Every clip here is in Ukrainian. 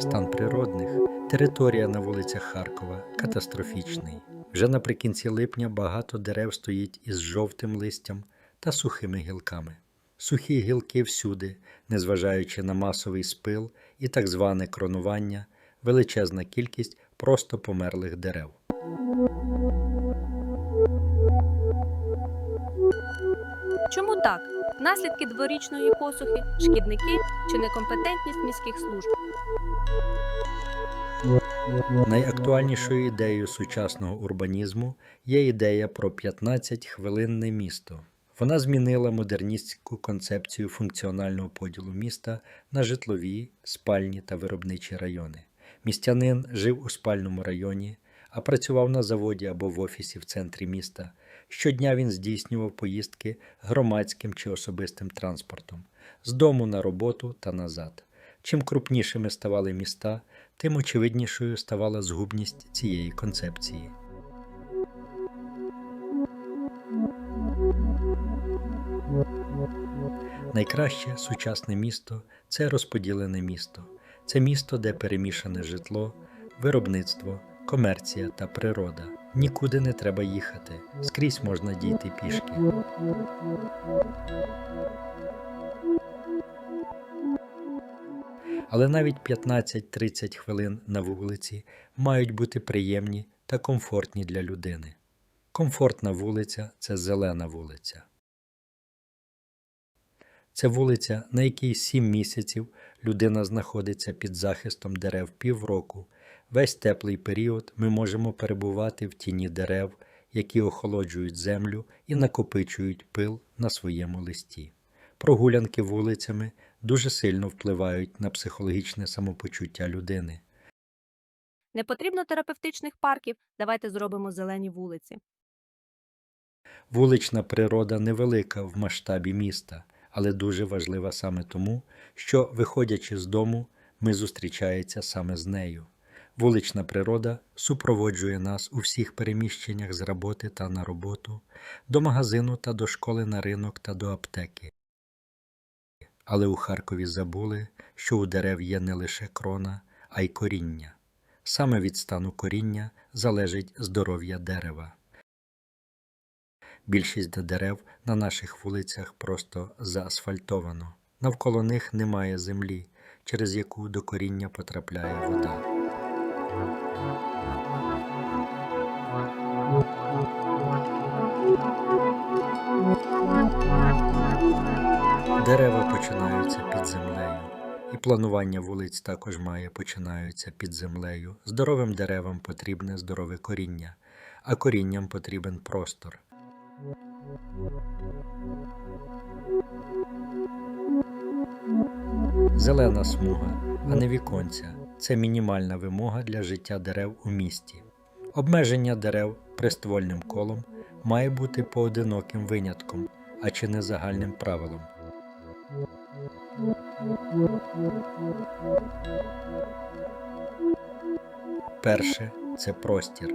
Стан природних. Територія на вулицях Харкова катастрофічний. Вже наприкінці липня багато дерев стоїть із жовтим листям та сухими гілками. Сухі гілки всюди, незважаючи на масовий спил і так зване кронування, величезна кількість просто померлих дерев. Чому так? Наслідки дворічної посухи, шкідники чи некомпетентність міських служб. Найактуальнішою ідеєю сучасного урбанізму є ідея про 15-хвилинне місто. Вона змінила модерністську концепцію функціонального поділу міста на житлові, спальні та виробничі райони. Містянин жив у спальному районі, а працював на заводі або в офісі в центрі міста. Щодня він здійснював поїздки громадським чи особистим транспортом з дому на роботу та назад. Чим крупнішими ставали міста, тим очевиднішою ставала згубність цієї концепції. Найкраще сучасне місто це розподілене місто. Це місто, де перемішане житло, виробництво, комерція та природа. Нікуди не треба їхати, скрізь можна дійти пішки. Але навіть 15-30 хвилин на вулиці мають бути приємні та комфортні для людини. Комфортна вулиця це зелена вулиця. Це вулиця, на якій 7 місяців людина знаходиться під захистом дерев півроку. Весь теплий період ми можемо перебувати в тіні дерев, які охолоджують землю і накопичують пил на своєму листі. Прогулянки вулицями дуже сильно впливають на психологічне самопочуття людини. Не потрібно терапевтичних парків. Давайте зробимо зелені вулиці. Вулична природа невелика в масштабі міста, але дуже важлива саме тому, що, виходячи з дому, ми зустрічаємося саме з нею. Вулична природа супроводжує нас у всіх переміщеннях з роботи та на роботу, до магазину та до школи на ринок та до аптеки. Але у Харкові забули, що у дерев є не лише крона, а й коріння. Саме від стану коріння залежить здоров'я дерева. Більшість дерев на наших вулицях просто заасфальтовано. Навколо них немає землі, через яку до коріння потрапляє вода. Дерева починаються під землею, і планування вулиць також має починаються під землею. Здоровим деревам потрібне здорове коріння, а корінням потрібен простор. Зелена смуга, а не віконця це мінімальна вимога для життя дерев у місті. Обмеження дерев приствольним колом має бути поодиноким винятком, а чи не загальним правилом. Перше це простір.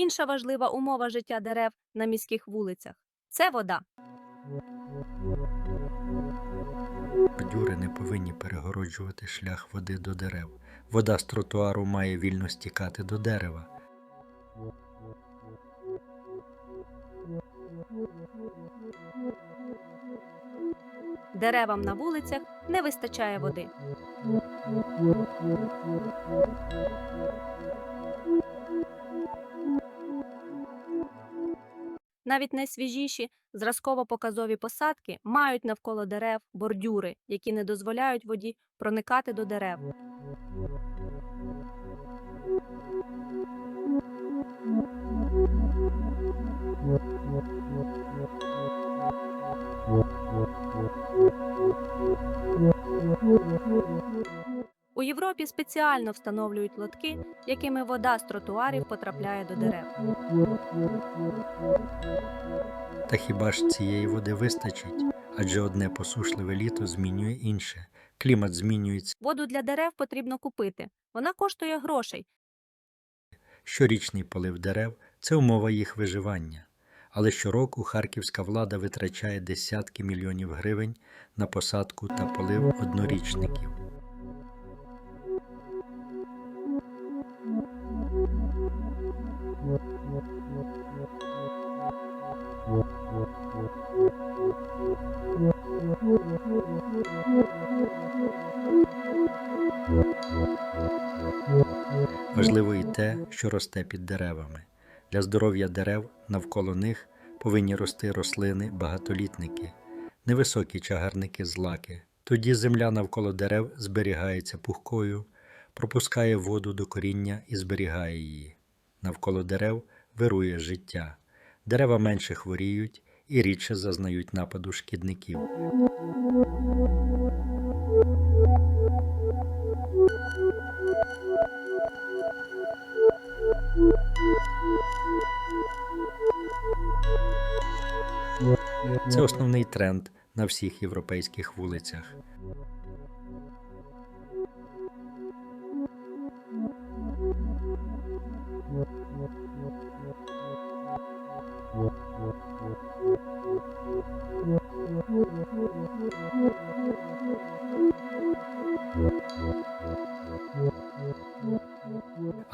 Інша важлива умова життя дерев на міських вулицях це вода. Бордюри не повинні перегороджувати шлях води до дерев. Вода з тротуару має вільно стікати до дерева. Деревам на вулицях не вистачає води. Навіть найсвіжіші зразково-показові посадки мають навколо дерев бордюри, які не дозволяють воді проникати до дерев. Європі спеціально встановлюють лотки, якими вода з тротуарів потрапляє до дерев. Та хіба ж цієї води вистачить? Адже одне посушливе літо змінює інше. Клімат змінюється, Воду для дерев потрібно купити. Вона коштує грошей. щорічний полив дерев це умова їх виживання. Але щороку харківська влада витрачає десятки мільйонів гривень на посадку та полив однорічників. Важливо і те, що росте під деревами. Для здоров'я дерев навколо них повинні рости рослини, багатолітники, невисокі чагарники злаки. Тоді земля навколо дерев зберігається пухкою, пропускає воду до коріння і зберігає її. Навколо дерев вирує життя. Дерева менше хворіють і рідше зазнають нападу шкідників. Це основний тренд на всіх європейських вулицях.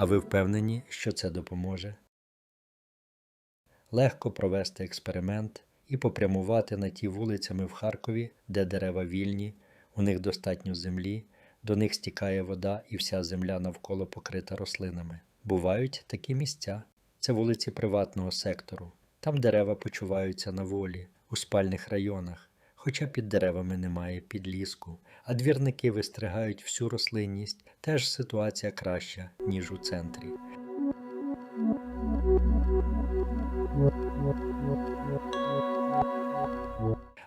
Ви впевнені, що це допоможе? Легко провести експеримент і попрямувати на ті вулицями в Харкові, де дерева вільні, у них достатньо землі, до них стікає вода і вся земля навколо покрита рослинами. Бувають такі місця. Це вулиці приватного сектору. Там дерева почуваються на волі, у спальних районах, хоча під деревами немає підліску, а двірники вистригають всю рослинність, теж ситуація краща, ніж у центрі.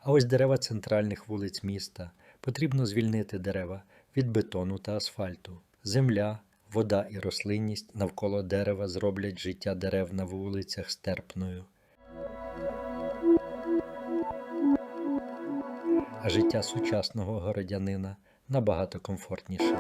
А ось дерева центральних вулиць міста. Потрібно звільнити дерева від бетону та асфальту. Земля, вода і рослинність навколо дерева зроблять життя дерев на вулицях стерпною. життя сучасного городянина набагато комфортніше.